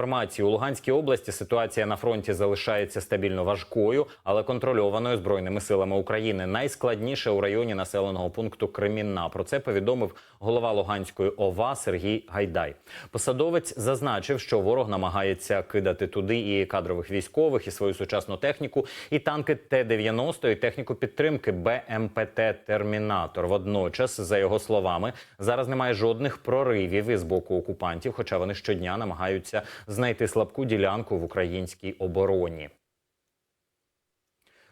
Інформації у Луганській області ситуація на фронті залишається стабільно важкою, але контрольованою збройними силами України. Найскладніше у районі населеного пункту Кремінна. Про це повідомив голова Луганської ОВА Сергій Гайдай. Посадовець зазначив, що ворог намагається кидати туди і кадрових військових, і свою сучасну техніку, і танки Т-90, і техніку підтримки БМПТ Термінатор. Водночас, за його словами, зараз немає жодних проривів із боку окупантів, хоча вони щодня намагаються знайти слабку ділянку в українській обороні.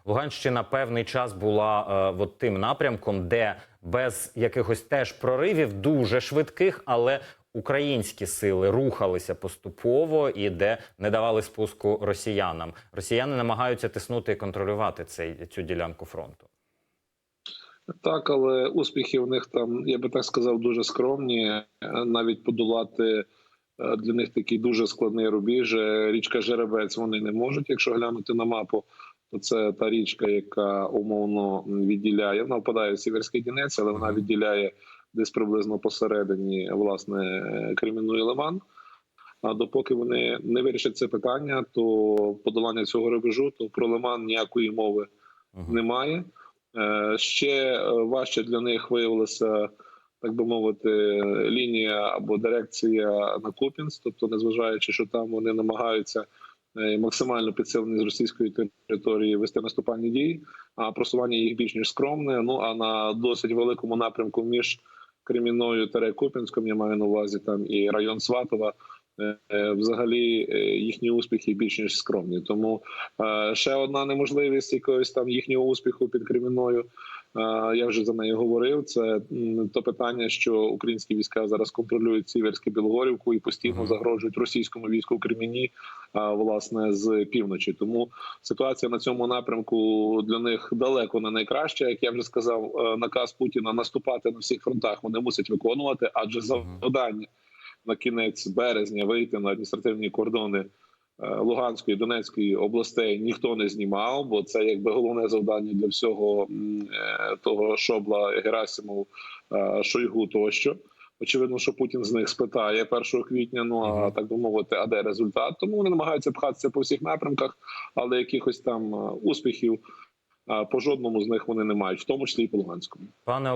Луганщина певний час була е, от тим напрямком, де без якихось теж проривів, дуже швидких, але українські сили рухалися поступово і де не давали спуску росіянам. Росіяни намагаються тиснути і контролювати цей цю ділянку фронту. Так, але успіхи в них там, я би так сказав, дуже скромні. Е, Навіть подолати для них такий дуже складний рубіж. Е, Річка Жеребець вони не можуть. Якщо глянути на мапу, то це та річка, яка умовно відділяє. Вона впадає в Сіверський Дінець, але вона відділяє десь приблизно посередині власне е, Кремінну і Лиман. А допоки вони не вирішать це питання, то подолання цього рубежу, то про Лиман ніякої мови немає. Е, Ще е, важче для них виявилася, так би мовити, лінія або дирекція на Купінськ. Тобто, незважаючи, що там вони намагаються е, максимально підсилені з російської території вести наступальні дії, а просування їх більш ніж скромне. Ну а на досить великому напрямку між Кремінною та Купінськом, я маю на увазі там і район Сватова. е, е, Взагалі їхні успіхи більш ніж скромні. Тому Ще одна неможливість якогось там їхнього успіху під Кремінною. Е, Я вже за нею говорив. Це то питання, що українські війська зараз контролюють Сіверське Білогорівку і постійно загрожують російському війську в Креміні, а, власне, з півночі. Тому ситуація на цьому напрямку для них далеко не найкраща. Як я вже сказав, е, наказ Путіна наступати на всіх фронтах вони мусять виконувати, адже завдання на кінець березня вийти на адміністративні кордони е, Луганської Донецької областей ніхто не знімав, бо це якби головне завдання для всього е, того Шобла, Герасимов, е, Шойгу тощо. Очевидно, що Путін з них спитає 1 квітня. Ну а так би мовити, а де результат? Тому вони намагаються пхатися по всіх напрямках, але якихось там е, успіхів е, по жодному з них вони не мають, в тому числі і по Луганському. Пане